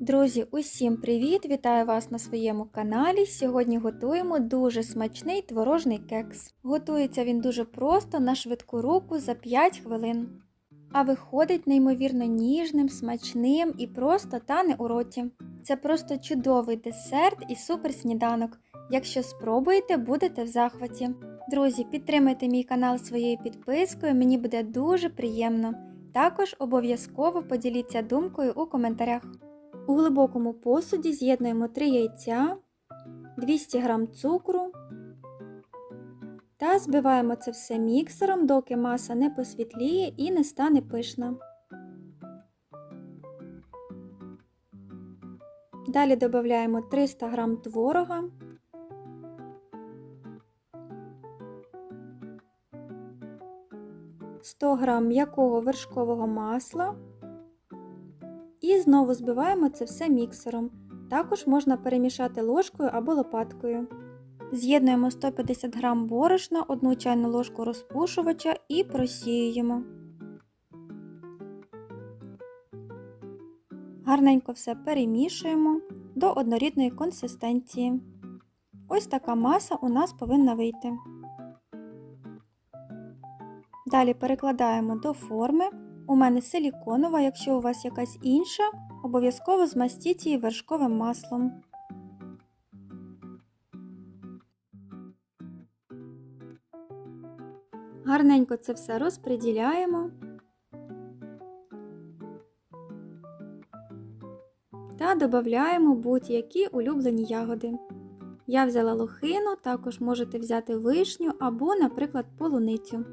Друзі, усім привіт! Вітаю вас на своєму каналі. Сьогодні готуємо дуже смачний творожний кекс. Готується він дуже просто на швидку руку за 5 хвилин. А виходить неймовірно ніжним, смачним і просто тане у роті. Це просто чудовий десерт і супер сніданок. Якщо спробуєте, будете в захваті. Друзі, підтримайте мій канал своєю підпискою, мені буде дуже приємно. Також обов'язково поділіться думкою у коментарях. У глибокому посуді з'єднуємо 3 яйця, 200 г цукру та збиваємо це все міксером, доки маса не посвітліє і не стане пишна. Далі додаємо 300 г творога, «100 г м'якого вершкового масла і знову збиваємо це все міксером. Також можна перемішати ложкою або лопаткою. З'єднуємо 150 г борошна, 1 чайну ложку розпушувача і просіюємо. Гарненько все перемішуємо до однорідної консистенції. Ось така маса у нас повинна вийти. Далі перекладаємо до форми. У мене силіконова, якщо у вас якась інша, обов'язково змастіть її вершковим маслом. Гарненько це все розподіляємо та додаємо будь-які улюблені ягоди. Я взяла лохину, також можете взяти вишню або, наприклад, полуницю.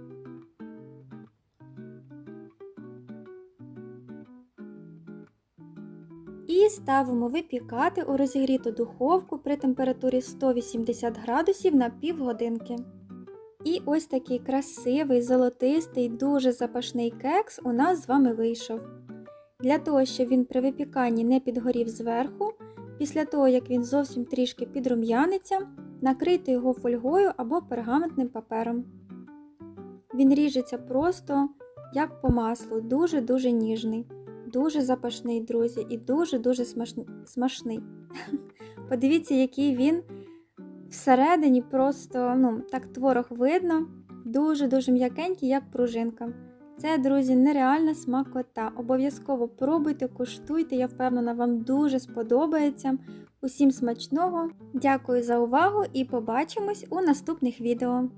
І ставимо випікати у розігріту духовку при температурі 180 градусів на півгодинки. І ось такий красивий, золотистий, дуже запашний кекс у нас з вами вийшов. Для того, щоб він при випіканні не підгорів зверху, після того, як він зовсім трішки підрум'яниться, накрийте його фольгою або пергаментним папером. Він ріжеться просто як по маслу, дуже-дуже ніжний. Дуже запашний, друзі, і дуже-дуже смачний. Подивіться, який він всередині просто, ну, так творог видно, дуже-дуже м'якенький, як пружинка. Це, друзі, нереальна смакота. Обов'язково пробуйте, куштуйте, я впевнена, вам дуже сподобається. Усім смачного! Дякую за увагу і побачимось у наступних відео.